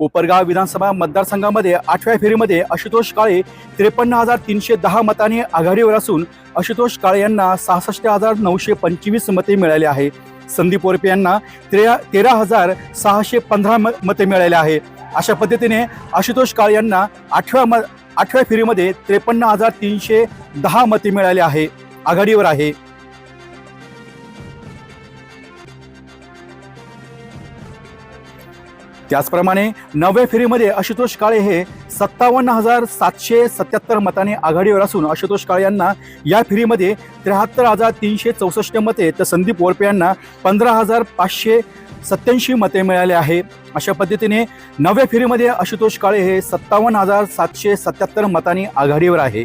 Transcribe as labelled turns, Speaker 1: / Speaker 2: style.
Speaker 1: कोपरगाव विधानसभा मतदारसंघामध्ये आठव्या फेरीमध्ये आशुतोष काळे त्रेपन्न हजार तीनशे दहा मताने आघाडीवर असून आशुतोष काळे यांना सहासष्ट हजार नऊशे पंचवीस मते मिळाले आहे. संदीप ओरपे यांना तेरा तेरा हजार सहाशे पंधरा म मते मिळाले आहे. अशा पद्धतीने आशुतोष काळे यांना आठव्या म आठव्या फेरीमध्ये त्रेपन्न हजार तीनशे दहा मते मिळाले आहे. आघाडीवर आहे. त्याचप्रमाणे नवव्या फेरीमध्ये आशुतोष काळे हे सत्तावन्न हजार सातशे सत्याहत्तर मताने आघाडीवर असून आशुतोष काळे यांना या फेरीमध्ये त्र्याहत्तर हजार तीनशे चौसष्ट मते तर संदीप ओरपे यांना पंधरा हजार पाचशे सत्याऐंशी मते मिळाले आहे. अशा पद्धतीने नवव्या फेरीमध्ये आशुतोष काळे हे सत्तावन्न हजार सातशे सत्याहत्तर मतांनी आघाडीवर आहे.